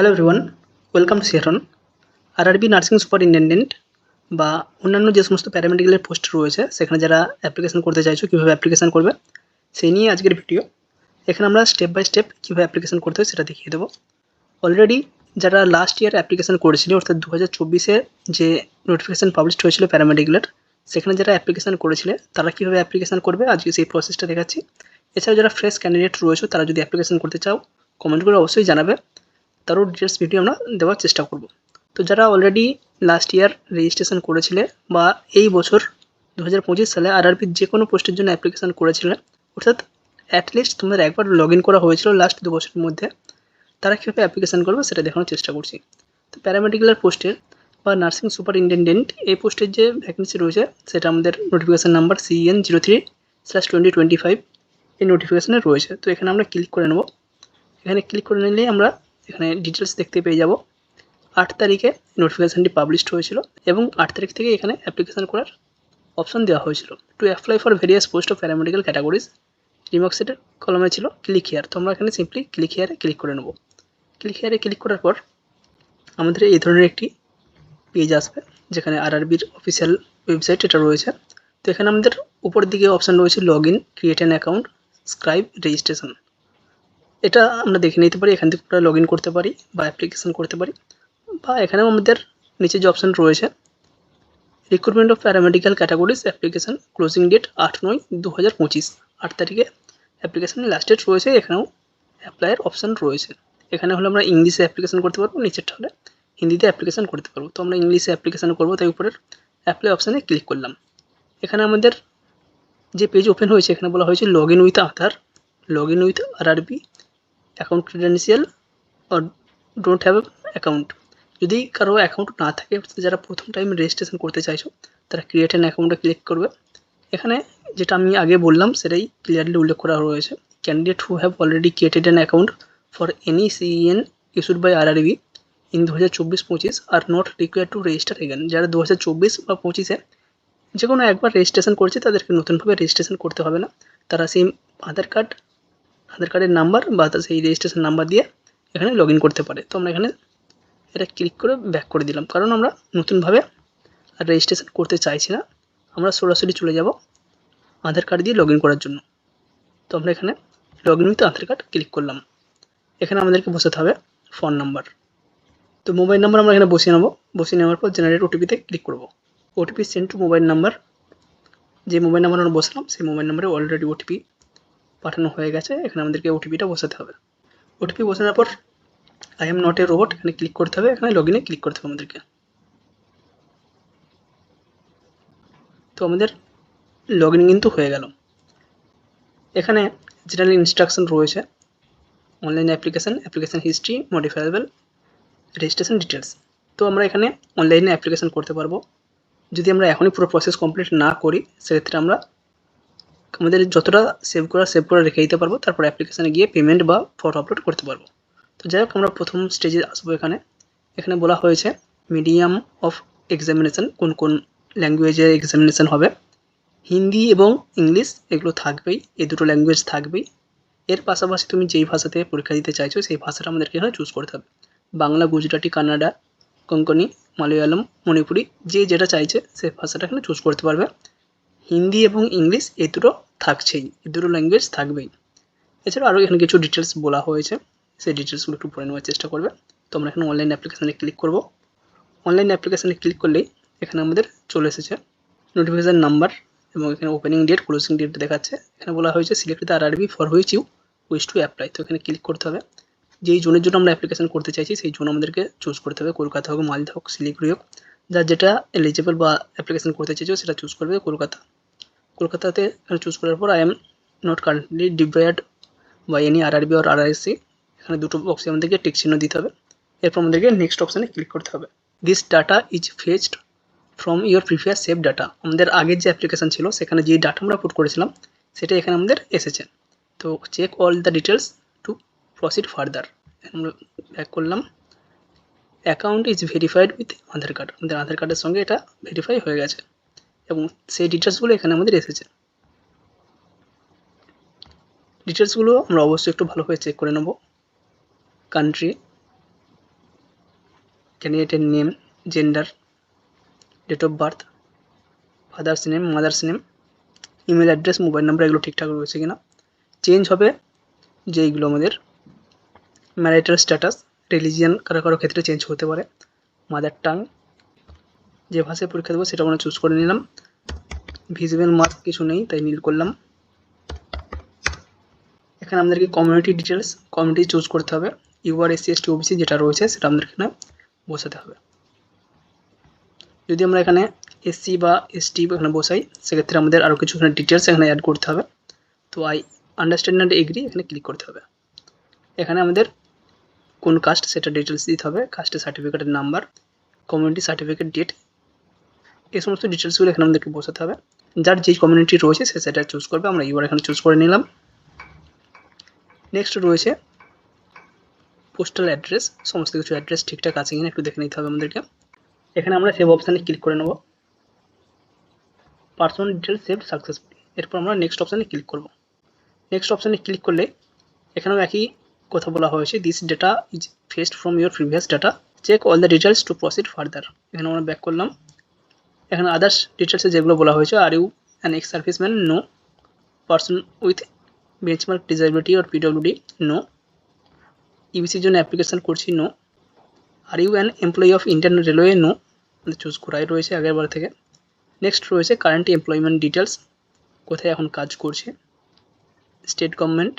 Hello everyone welcome to সিয়ারন RRB nursing superintendent বা অন্যান্য যে সমস্ত প্যারামেডিক্যালের পোস্ট রয়েছে, সেখানে যারা অ্যাপ্লিকেশন করতে চাইছো, কীভাবে অ্যাপ্লিকেশন করবে সেই নিয়ে আজকের ভিডিও এখানে আমরা স্টেপ বাই স্টেপ কীভাবে অ্যাপ্লিকেশন করতে হয় সেটা দেখিয়ে দেবো। অলরেডি যারা লাস্ট ইয়ার অ্যাপ্লিকেশন করেছিল, অর্থাৎ দু হাজার চব্বিশে যে নোটিফিকেশান পাবলিশড হয়েছিল প্যারামেডিক্যালের সেখানে যারা অ্যাপ্লিকেশন করেছিলে, তারা কীভাবে অ্যাপ্লিকেশন করবে, আজকে সেই প্রসেসটা দেখাচ্ছি। এছাড়াও যারা ফ্রেশ ক্যান্ডিডেট রয়েছে, তারা যদি অ্যাপ্লিকেশন করতে চাও কমেন্ট করে অবশ্যই জানাবে। তারও ডিটেলস ভিডিও আমরা দেওয়ার চেষ্টা করব। তো যারা অলরেডি লাস্ট ইয়ার রেজিস্ট্রেশন করেছিলে বা এই বছর দু হাজার পঁচিশ সালে আরআরপির যে কোনো পোস্টের জন্য অ্যাপ্লিকেশন করেছিলে, অর্থাৎ অ্যাটলিস্ট তোমাদের একবার লগ ইন করা হয়েছিল লাস্ট দু বছরের মধ্যে, তারা কীভাবে অ্যাপ্লিকেশান করবে সেটা দেখানোর চেষ্টা করছি। তো প্যারামেডিক্যাল পোস্টের বা নার্সিং সুপারিনটেন্ডেন্ট এই পোস্টের যে ভ্যাকেন্সি রয়েছে, সেটা আমাদের notification number CN zero three slash twenty twenty five এই নোটিফিকেশানে রয়েছে। তো এখানে আমরা ক্লিক করে নেব। এখানে ক্লিক করে নিলেই আমরা ডিটেলস দেখতে পেয়ে যাব। আট তারিখে নোটিফিকেশানটি পাবলিশড হয়েছিল এবং আট তারিখ থেকে এখানে অ্যাপ্লিকেশান করার অপশন দেওয়া হয়েছিল। To apply for various post of paramedical categories রিমার্কসেটের কলমে ছিল ক্লিক হেয়ার তো আমরা এখানে সিম্পলি ক্লিক হেয়ারে ক্লিক করে নেব। ক্লিক হেয়ারে ক্লিক করার পর আমাদের এই ধরনের একটি পেজ আসবে, যেখানে আরআরবির অফিসিয়াল ওয়েবসাইট এটা রয়েছে। তো এখানে আমাদের উপরের দিকে অপশান রয়েছে log in create an account scribe registration এটা আমরা দেখে নিতে পারি, এখান থেকে আমরা লগ করতে পারি বা অ্যাপ্লিকেশন করতে পারি। বা এখানেও আমাদের নিচে যে অপশান রয়েছে recruitment of paramedical categories application closing date আট নয় দু হাজার পঁচিশ। আট তারিখে অ্যাপ্লিকেশান লাস্ট ডেট রয়েছে, এখানেও অ্যাপ্লাইয়ের অপশান রয়েছে। এখানে হলে আমরা ইংলিশে অ্যাপ্লিকেশন করতে পারব, নিচেরটা হলে হিন্দিতে অ্যাপ্লিকেশান করতে পারব। তো আমরা ইংলিশে অ্যাপ্লিকেশান করব, তাই উপরের অ্যাপ্লাই অপশানে ক্লিক করলাম। এখানে আমাদের যে পেজ ওপেন হয়েছে, এখানে বলা হয়েছে log in with Aadhaar log in with RRB account credential or don't have account যদি কারও অ্যাকাউন্ট না থাকে যারা প্রথম টাইম রেজিস্ট্রেশন করতে চাইছো, তারা ক্রিয়েট অ্যান অ্যাকাউন্টে ক্লিক করবে। এখানে যেটা আমি আগে বললাম, সেটাই ক্লিয়ারলি উল্লেখ করা রয়েছে। Candidate who have already created an account for any CEN issued by RRB in দু হাজার চব্বিশ পঁচিশ are not require to register again যারা দু হাজার চব্বিশ বা পঁচিশে যে কোনো একবার রেজিস্ট্রেশন করছে, তাদেরকে নতুনভাবে রেজিস্ট্রেশন করতে হবে না। তারা সেই আধার কার্ড আধার কার্ডের নাম্বার বা তার সেই রেজিস্ট্রেশন নাম্বার দিয়ে এখানে লগ করতে পারে। তো আমরা এখানে এটা ক্লিক করে ব্যাক করে দিলাম। কারণ আমরা নতুনভাবে আর রেজিস্ট্রেশন করতে চাইছি না। আমরা সরাসরি চলে যাব আধার কার্ড দিয়ে লগ করার জন্য। তো আমরা এখানে log in with Aadhaar card click করলাম। এখানে আমাদেরকে বসাতে হবে ফোন নাম্বার তো মোবাইল নাম্বার আমরা এখানে বসিয়ে নেব। বসিয়ে নেওয়ার পর জেনারেট ওটিপিতে ক্লিক করব। OTP send to mobile number যে মোবাইল নাম্বার আমরা বসলাম, সেই মোবাইল নাম্বারে অলরেডি ওটিপি পাঠানো হয়ে গেছে, এখানে আমাদেরকে ওটিপিটা বসাতে হবে। ওটিপি বসানোর পর I am not a robot এখানে ক্লিক করতে হবে, এখানে লগ ইনে ক্লিক করতে হবে আমাদেরকে। তো আমাদের লগ ইন কিন্তু হয়ে গেল। এখানে জেনারেল ইনস্ট্রাকশন রয়েছে online application application history modifiable registration details তো আমরা এখানে অনলাইনে অ্যাপ্লিকেশান করতে পারব। যদি আমরা এখনই পুরো প্রসেস কমপ্লিট না করি, সেক্ষেত্রে আমরা আমাদের যতটা সেভ করা সেভ করে রেখে দিতে পারব, তারপর অ্যাপ্লিকেশানে গিয়ে পেমেন্ট বা ফটো আপলোড করতে পারব। তো যাই হোক, আমরা প্রথম স্টেজে আসব এখানে। এখানে বলা হয়েছে মিডিয়াম অফ এক্সামিনেশান কোন কোন ল্যাঙ্গুয়েজে এক্সামিনেশান হবে। হিন্দি এবং ইংলিশ এগুলো থাকবেই, এই দুটো ল্যাঙ্গুয়েজ থাকবেই। এর পাশাপাশি তুমি যেই ভাষাতে পরীক্ষা দিতে চাইছো, সেই ভাষাটা আমাদেরকে এখানে চুজ করতে হবে। বাংলা, গুজরাটি, কানাডা, কোঙ্কনি, মালয়ালম, মণিপুরি, যে যেটা চাইছে, সেই ভাষাটা এখানে চুজ করতে পারবে। হিন্দি এবং ইংলিশ এই দুটো থাকছেই এই দুটো ল্যাঙ্গুয়েজ থাকবেই। এছাড়া আরও এখানে কিছু ডিটেলস বলা হয়েছে, সেই ডিটেলসগুলো একটু পড়ে নেওয়ার চেষ্টা করবে তো আমরা এখানে অনলাইন অ্যাপ্লিকেশানে ক্লিক করব। অনলাইন অ্যাপ্লিকেশানে ক্লিক করলেই এখানে আমাদের চলে এসেছে নোটিফিকেশান নাম্বার এবং এখানে ওপেনিং ডেট ক্লোজিং ডেট দেখাচ্ছে। এখানে বলা হয়েছে select the RRB for which you wish to apply তো এখানে ক্লিক করতে হবে। যেই জোনের জন্য আমরা অ্যাপ্লিকেশান করতে চাইছি, সেই জোন আমাদেরকে চুজ করতে হবে। কলকাতা হোক, মালদা হোক, শিলিগুড়ি হোক। যার যেটা এলিজিবল বা অ্যাপ্লিকেশান করতে চাইছো, সেটা চুজ করবে কলকাতা। কলকাতাতে চুজ করার পর I am not currently deployed by any RRB or RIC এখানে দুটো বক্সে আমাদেরকে টিক চিহ্ন দিতে হবে। এরপর আমাদেরকে নেক্সট অপশানে ক্লিক করতে হবে। This data is fetched from your previous save data আমাদের আগের যে অ্যাপ্লিকেশান ছিল, সেখানে যে ডাটা আমরা পুট করেছিলাম, সেটা এখানে আমাদের এসেছে। তো check all the details to proceed further আমরা ব্যাক করলাম। Account is verified with Aadhaar card আমাদের আধার কার্ডের সঙ্গে এটা ভেরিফাই হয়ে গেছে। এবং সেই ডিটেলসগুলো এখানে আমাদের এসেছে। ডিটেলসগুলো আমরা অবশ্যই একটু ভালোভাবে চেক করে নেব। কান্ট্রি ক্যান্ডিডেটের name gender date of birth father's name mother's name email address mobile number এগুলো ঠিকঠাক রয়েছে কিনা। চেঞ্জ হবে যেইগুলো আমাদের ম্যারিটাল স্ট্যাটাস রিলিজিয়ান কারও কারও ক্ষেত্রে চেঞ্জ হতে পারে। মাদার টাং যে ভাষায় পরীক্ষা দেবো সেটা আমরা চুজ করে নিলাম। ভিজিবল মার্ক কিছু নেই, তাই নীল করলাম। এখানে আমাদেরকে কমিউনিটি ডিটেলস কমিউনিটি চুজ করতে হবে। ইউআর এসসি এসটি ওবিসি যেটা রয়েছে সেটা আমাদের এখানে বসাতে হবে। যদি আমরা এখানে এসসি বা এসটি এখানে বসাই, সেক্ষেত্রে আমাদের আরও কিছু এখানে ডিটেলস এখানে অ্যাড করতে হবে। তো আই আন্ডারস্ট্যান্ড অ্যান্ড এগ্রি এখানে ক্লিক করতে হবে। এখানে আমাদের কোন কাস্ট সেটা ডিটেলস দিতে হবে। কাস্টের সার্টিফিকেটের নাম্বার কমিউনিটি সার্টিফিকেট ডেট এই সমস্ত ডিটেলসগুলো এখানে আমাদেরকে বসাতে হবে। যার যেই কমিউনিটি রয়েছে, সে সেটা চুজ করবে। আমরা ইউআর এখানে চুজ করে নিলাম। নেক্সট রয়েছে পোস্টাল অ্যাড্রেস সমস্ত কিছু অ্যাড্রেস ঠিকঠাক আছে কিনা একটু দেখে নিতে হবে আমাদেরকে। এখানে আমরা সেভ অপশানে ক্লিক করে নেব। পার্সোনাল ডিটেলস সেভ সাকসেসফুলি এরপর আমরা নেক্সট অপশানে ক্লিক করব। নেক্সট অপশানে ক্লিক করলে এখানেও একই কথা বলা হয়েছে। This data is fetched from your previous data check all the details to proceed further এখানে আমরা ব্যাক করলাম। এখানে আদার্স ডিটেলসে যেগুলো বলা হয়েছে are you an ex serviceman no person with benchmark disability or PWD no ইবিসির জন্য অ্যাপ্লিকেশন করছি? No are you an employee of Indian railway no choose করাই রয়েছে আগের বার থেকে? নেক্সট রয়েছে কারেন্ট এমপ্লয়মেন্ট ডিটেলস কোথায় এখন কাজ করছে? স্টেট গভর্নমেন্ট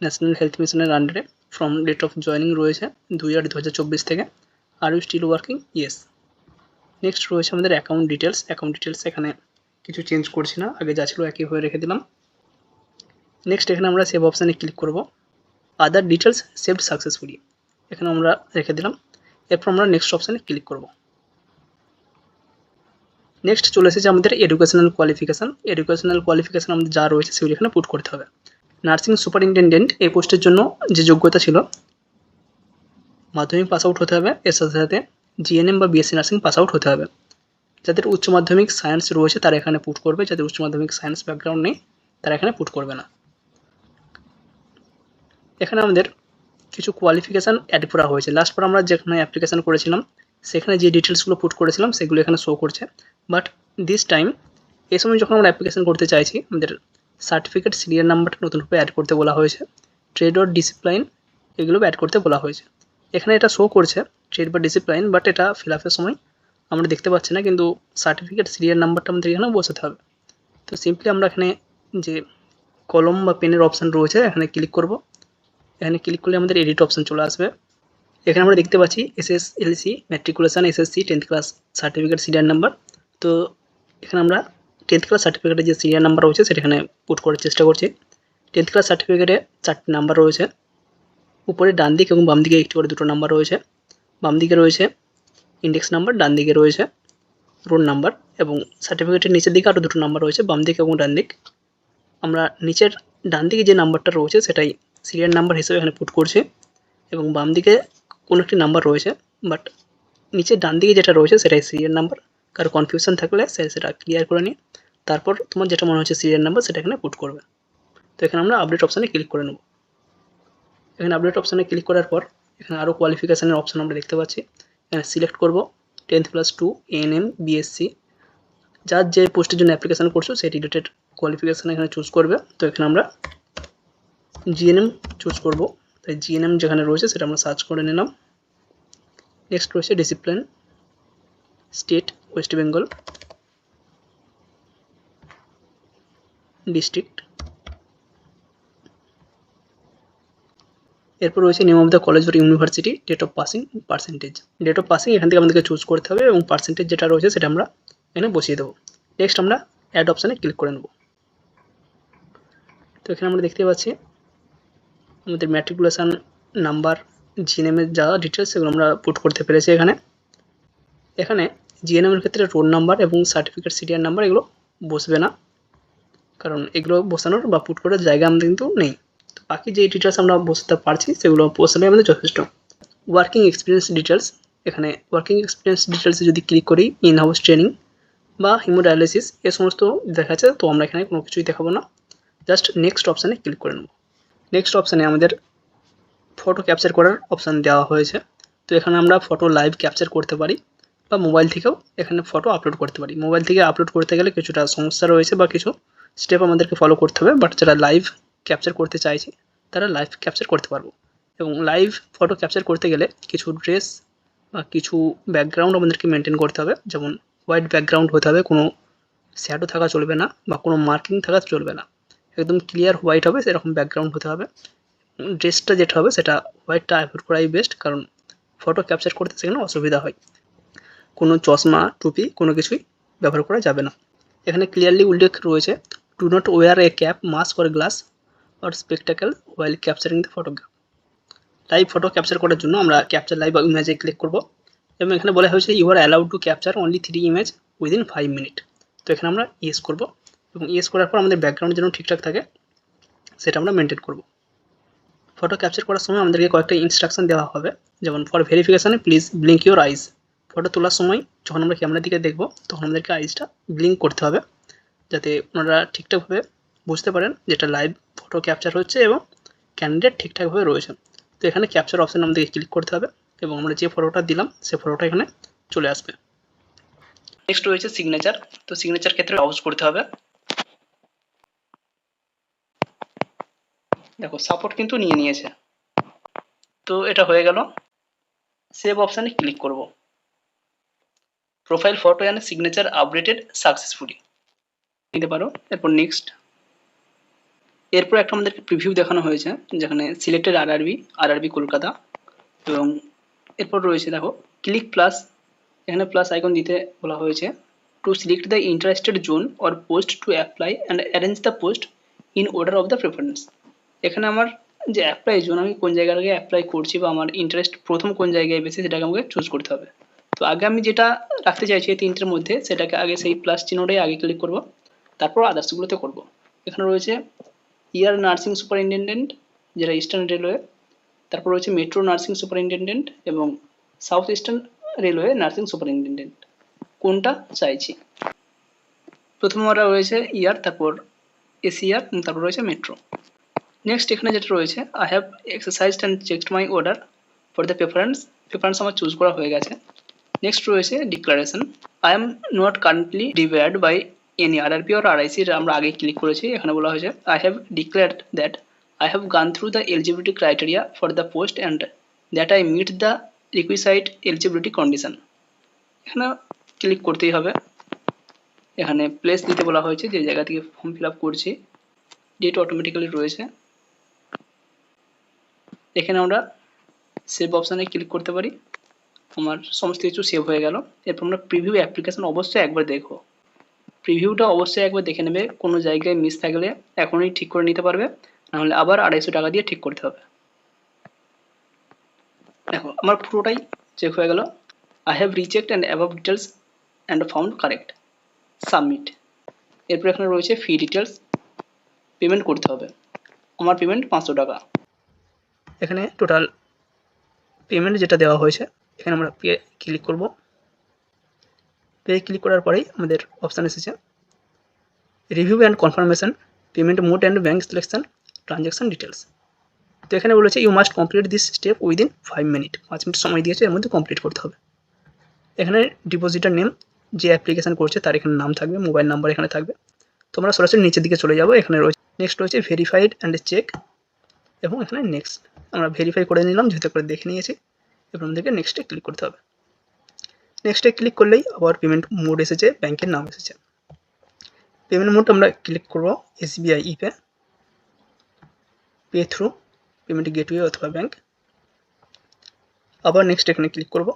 ন্যাশনাল হেলথ মিশনের আন্ডারে ফ্রম ডেট অফ জয়নিং রয়েছে দুই আট দু থেকে। Are you still working yes next রয়েছে আমাদের অ্যাকাউন্ট ডিটেলস অ্যাকাউন্ট ডিটেলস এখানে কিছু চেঞ্জ করছি না। আগে যা ছিল একইভাবে রেখে দিলাম। নেক্সট এখানে আমরা সেভ অপশানে ক্লিক করব। আদার ডিটেলস সেভড সাকসেসফুলি এখানে আমরা রেখে দিলাম। এরপর আমরা নেক্সট অপশানে ক্লিক করব। নেক্সট চলে এসেছে আমাদের এডুকেশনাল কোয়ালিফিকেশান এডুকেশনাল কোয়ালিফিকেশান আমাদের যা রয়েছে সেগুলি এখানে পুট করতে হবে। নার্সিং সুপারিনটেন্ডেন্ট এই পোস্টের জন্য যে যোগ্যতা ছিল, মাধ্যমিক পাস আউট হতে হবে। এর সাথে সাথে জিএনএম বা বিএসসি নার্সিং পাস আউট হতে হবে। যাদের উচ্চ মাধ্যমিক সায়েন্স রয়েছে, তারা এখানে পুট করবে। যাদের উচ্চ মাধ্যমিক সায়েন্স ব্যাকগ্রাউন্ড নেই, তারা এখানে পুট করবে না। এখানে আমাদের কিছু কোয়ালিফিকেশান অ্যাড করা হয়েছে। লাস্ট পর আমরা যেখানে অ্যাপ্লিকেশান করেছিলাম, সেখানে যে ডিটেলসগুলো পুট করেছিলাম, সেগুলো এখানে শো করছে। বাট দিস টাইম এই সময় যখন আমরা অ্যাপ্লিকেশান করতে চাইছি, আমাদের সার্টিফিকেট সিরিয়াল নাম্বারটা নতুনভাবে অ্যাড করতে বলা হয়েছে। ট্রেড অর ডিসিপ্লাইন এগুলো অ্যাড করতে বলা হয়েছে। এখানে এটা শো করছে ট্রেড বা ডিসিপ্লাইন বাট এটা ফিল আপের সময় আমরা দেখতে পাচ্ছি না, কিন্তু সার্টিফিকেট সিরিয়াল নাম্বারটা আমাদের এখানে বসাতে হবে। তো সিম্পলি আমরা এখানে যে কলম বা পেনের অপশান রয়েছে, এখানে ক্লিক করব। এখানে ক্লিক করলে আমাদের এডিট অপশান চলে আসবে। এখানে আমরা দেখতে পাচ্ছি SSLC matriculation SSC tenth class certificate serial number তো এখানে আমরা টেন্থ ক্লাস সার্টিফিকেটের যে সিরিয়াল নাম্বার রয়েছে, সেটা এখানে পুট করার চেষ্টা করছি। টেন্থ ক্লাস সার্টিফিকেটে চারটি নাম্বার রয়েছে। উপরে ডান দিক এবং বাম দিকে একটি করে দুটো নাম্বার রয়েছে। বাম দিকে রয়েছে ইন্ডেক্স নাম্বার ডান দিকে রয়েছে রোল নাম্বার এবং সার্টিফিকেটের নিচের দিকে আরও দুটো নাম্বার রয়েছে বাম দিক এবং ডান দিক আমরা নিচের ডান দিকে যে নাম্বারটা রয়েছে সেটাই সিরিয়াল নাম্বার হিসেবে এখানে পুট করছি এবং বাম দিকে কোনো একটি নাম্বার রয়েছে বাট নিচে ডান দিকে যেটা রয়েছে সেটাই সিরিয়াল নাম্বার কারও কনফিউশন থাকলে সে সেটা ক্লিয়ার করে নিয়ে তারপর তোমার যেটা মনে হচ্ছে সিরিয়াল নাম্বার সেটা এখানে পুট করবে। তো এখানে আমরা আপডেট অপশানে ক্লিক করে নেব। এখানে আপডেট অপশানে ক্লিক করার পর এখানে আরও কোয়ালিফিকেশানের অপশান আমরা দেখতে পাচ্ছি। এখানে সিলেক্ট করব। Tenth plus two ANM BSc যার যে পোস্টের জন্য অ্যাপ্লিকেশান করছ, সেই রিলেটেড কোয়ালিফিকেশান এখানে চুজ করবে। তো এখানে আমরা জিএনএম চুজ করব। তাই জিএনএম যেখানে রয়েছে, সেটা আমরা সার্চ করে নিলাম। নেক্সট রয়েছে discipline state West Bengal district এরপর রয়েছে name of the college or university date of passing percentage date of passing এখান থেকে আমাদেরকে চুজ করতে হবে এবং পার্সেন্টেজ যেটা রয়েছে সেটা আমরা এখানে বসিয়ে দেবো। নেক্সট আমরা অ্যাড অপশানে ক্লিক করে নেব। তো এখানে আমরা দেখতে পাচ্ছি আমাদের ম্যাট্রিকুলেশান নাম্বার জিএনএমের যা ডিটেলস সেগুলো আমরা পুট করতে পেরেছি এখানে। এখানে জিএনএমের ক্ষেত্রে রোল নাম্বার এবং সার্টিফিকেট সিরিয়াল নাম্বার এগুলো বসবে না। কারণ এগুলো বসানোর বা পুট করার জায়গা আমাদের কিন্তু নেই। তো বাকি যে ডিটেলস আমরা বসাতে পারছি, সেগুলো বসালে আমাদের যথেষ্ট। ওয়ার্কিং এক্সপিরিয়েন্স ডিটেলস এখানে ওয়ার্কিং এক্সপিরিয়েন্স ডিটেলসে যদি ক্লিক করি ইন হাউস ট্রেনিং বা হিমোডায়ালিসিস এ সমস্ত দেখাচ্ছে, তো আমরা এখানে কোনো কিছুই দেখাবো না। জাস্ট নেক্সট অপশানে ক্লিক করে নেব। নেক্সট অপশানে আমাদের ফটো ক্যাপচার করার অপশান দেওয়া হয়েছে। তো এখানে আমরা ফটো লাইভ ক্যাপচার করতে পারি বা মোবাইল থেকেও এখানে ফটো আপলোড করতে পারি। মোবাইল থেকে আপলোড করতে গেলে কিছুটা সমস্যা রয়েছে বা কিছু স্টেপ আমাদেরকে ফলো করতে হবে বাট যারা লাইভ ক্যাপচার করতে চাইছি, তারা লাইভ ক্যাপচার করতে পারব। এবং লাইভ ফটো ক্যাপচার করতে গেলে কিছু ড্রেস বা কিছু ব্যাকগ্রাউন্ড আমাদেরকে মেনটেন করতে হবে। যেমন হোয়াইট ব্যাকগ্রাউন্ড হতে হবে, কোনো শ্যাডো থাকা চলবে না বা কোনো মার্কিং থাকা চলবে না। একদম ক্লিয়ার হোয়াইট হবে, সেরকম ব্যাকগ্রাউন্ড হতে হবে। ড্রেসটা যেটা হবে, সেটা হোয়াইটটা অ্যাভয়েড করাই বেস্ট কারণ ফটো ক্যাপচার করতে সেখানে অসুবিধা হয়। কোনো চশমা, টুপি, কোনো কিছুই ব্যবহার করা যাবে না। এখানে ক্লিয়ারলি উল্লেখ রয়েছে do not wear a cap mask or glass or spectacle while capturing the photograph live photo capture করার জন্য আমরা ক্যাপচার লাইভ ইমেজে ক্লিক করব এবং এখানে বলা হয়েছে you are allowed to capture only three image within five minute তো এখানে আমরা ইয়েস করব এবং ইয়েস করার পর আমাদের ব্যাকগ্রাউন্ড যেন ঠিকঠাক থাকে, সেটা আমরা মেনটেন করব। ফটো ক্যাপচার করার সময় আমাদেরকে কয়েকটা ইনস্ট্রাকশন দেওয়া হবে। যেমন for ভেরিফিকেশানে please blink your eyes photo তোলার সময় যখন আমরা ক্যামেরার দিকে দেখব, তখন আমাদেরকে আইসটা ব্লিঙ্ক করতে হবে, যাতে ওনারা ঠিকঠাকভাবে বুঝতে পারেন যেটা লাইভ ফটো ক্যাপচার হচ্ছে এবং ক্যান্ডিডেট ঠিকঠাকভাবে রয়েছে। তো এখানে ক্যাপচার অপশান আমাদেরকে ক্লিক করতে হবে এবং আমরা যে ফটোটা দিলাম, সে ফটোটা এখানে চলে আসবে। নেক্সট রয়েছে সিগনেচার তো সিগনেচার ক্ষেত্রে ব্রাউজ করতে হবে। দেখো সাপোর্ট কিন্তু নিয়ে নিয়েছে। তো এটা হয়ে গেল। সেভ অপশানে ক্লিক করব। Profile photo and signature updated successfully নিতে পারো। এরপর নেক্সট এরপর একটা আমাদেরকে প্রিভিউ দেখানো হয়েছে, যেখানে সিলেক্টেড আর আরবি আরআরবি আরআরবি কলকাতা এবং এরপর রয়েছে দেখো ক্লিক প্লাস এখানে প্লাস আইকন দিতে বলা হয়েছে। To select the interested zone or post to apply and arrange the post in order of the preference এখানে আমার যে অ্যাপ্লাই জোন আমি কোন জায়গা থেকে অ্যাপ্লাই করছি বা আমার ইন্টারেস্ট প্রথম কোন জায়গায় বেশি, সেটাকে আমাকে চুজ করতে হবে। তো আগে আমি যেটা রাখতে চাইছি এই তিনটের মধ্যে, সেটাকে আগে সেই প্লাস চিহ্নটাই আগে ক্লিক করব, তারপর আদার্সগুলোতে করব। এখানে রয়েছে ইয়ার নার্সিং সুপারিনটেন্ডেন্ট যেটা ইস্টার্ন রেলওয়ে তারপর রয়েছে মেট্রো নার্সিং সুপারিনটেন্ডেন্ট এবং South Eastern Railway nursing superintendent কোনটা চাইছি? প্রথম আমরা রয়েছে ইয়ার তারপর এসিয়ার তারপর রয়েছে মেট্রো নেক্সট এখানে যেটা রয়েছে I have exercise and checked my order for the preference preference আমার চুজ করা হয়ে গেছে। নেক্সট রয়েছে declaration I am not currently divide by any RRP আর আরআইসির আমরা আগে ক্লিক করেছি, এখানে বলা হয়েছে I have declared that I have gone through the eligibility criteria for the post and that I meet the requisite eligibility condition এখানে click করতেই হবে। এখানে প্লেস দিতে বলা হয়েছে, যে জায়গা থেকে ফর্ম ফিল আপ করছি ডেট অটোমেটিক্যালি রয়েছে। এখানে আমরা সেভ অপশানে ক্লিক করতে পারি। আমার সমস্ত কিছু সেভ হয়ে গেল। এরপর আমরা প্রিভিউ অ্যাপ্লিকেশন অবশ্যই একবার দেখো প্রিভিউটা অবশ্যই একবার দেখে নেবে। কোনো জায়গায় মিস থাকলে এখনই ঠিক করে নিতে পারবে। নাহলে আবার আড়াইশো টাকা দিয়ে ঠিক করতে হবে। দেখো, আমার পুরোটাই চেক হয়ে গেল। I have rechecked and above details and found correct submit এরপর এখানে রয়েছে ফি ডিটেলস পেমেন্ট করতে হবে। আমার পেমেন্ট পাঁচশো টাকা। এখানে টোটাল পেমেন্ট যেটা দেওয়া হয়েছে, এখানে আমরা ক্লিক করব। পে ক্লিক করার পরেই আমাদের অপশান এসেছে। Review and confirmation payment mode and bank selection transaction details তো এখানে বলেছে you must complete this step within five minute পাঁচ মিনিট সময় দিয়েছে, এর মধ্যে কমপ্লিট করতে হবে। এখানে ডিপোজিটার নেম যে অ্যাপ্লিকেশান করছে, তার এখানে নাম থাকবে মোবাইল নাম্বার এখানে থাকবে। তোমরা সরাসরি নিচের দিকে চলে যাব, এখানে রয়েছে নেক্সট রয়েছে ভেরিফাইড অ্যান্ড চেক এবং এখানে নেক্সট আমরা ভেরিফাই করে নিলাম, যেহেতু করে দেখে নিয়েছি, এবার আমাদেরকে নেক্সটে ক্লিক করতে হবে। নেক্সটে ক্লিক করলেই আবার পেমেন্ট মোড এসেছে ব্যাংকের নাম এসেছে। পেমেন্ট মোড আমরা ক্লিক করব SBI ePay pay through payment gateway অথবা ব্যাংক আবার নেক্সট এখানে ক্লিক করব।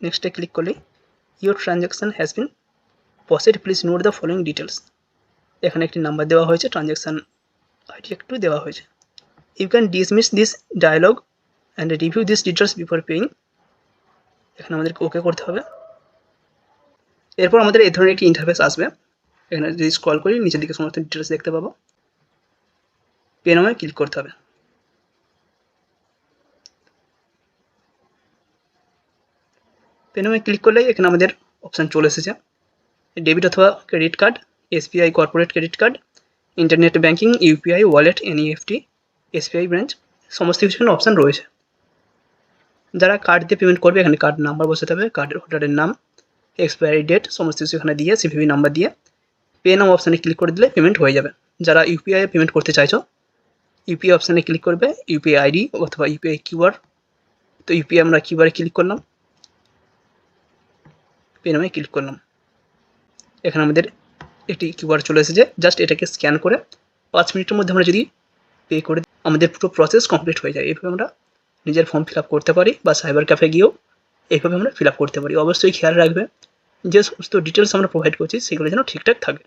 নেক্সটে ক্লিক করলেই your transaction has been processed please note the following details এখানে একটি নাম্বার দেওয়া হয়েছে ট্রানজ্যাকশান আইডি একটু দেওয়া হয়েছে। You can dismiss this dialog and review this details before paying এখানে আমাদেরকে ওকে করতে হবে। এরপর আমাদের এই ধরনের একটি ইন্টারফেস আসবে। এখানে যদি স্ক্রল করি, নিচের দিকে সমস্ত ডিটেলস দেখতে পাবো। পে নামে ক্লিক করতে হবে। পে নামে ক্লিক করলেই এখানে আমাদের অপশান চলে এসেছে। ডেবিট অথবা credit card SBI corporate credit card internet banking UPI wallet NEFT SBI branch সমস্ত কিছু অপশান রয়েছে। যারা কার্ড দিয়ে পেমেন্ট করবে, এখানে কার্ড নাম্বার বসাতে হবে কার্ডের হোল্ডারের নাম এক্সপায়ারি ডেট সমস্ত কিছু এখানে দিয়ে সিভিভি নাম্বার দিয়ে পে নাম অপশানে ক্লিক করে দিলে পেমেন্ট হয়ে যাবে। যারা ইউপিআই পেমেন্ট করতে চাইছো ইউপিআই অপশানে ক্লিক করবে ইউপিআই আইডি অথবা ইউপিআই কিউআর তো ইউপিআই আমরা কিউআরে ক্লিক করলাম পে নামে ক্লিক করলাম। এখানে আমাদের একটি কিউআর চলে এসেছে জাস্ট এটাকে স্ক্যান করে পাঁচ মিনিটের মধ্যে আমরা যদি পে করে আমাদের পুরো প্রসেস কমপ্লিট হয়ে যায়। এইভাবে আমরা নিজের ফর্ম ফিল করতে পারি বা সাইবার ক্যাফে গিয়েও এইভাবে আমরা ফিল করতে পারি। অবশ্যই খেয়াল রাখবে যে সমস্ত ডিটেলস আমরা প্রোভাইড করছি, সেগুলো যেন ঠিকঠাক থাকে।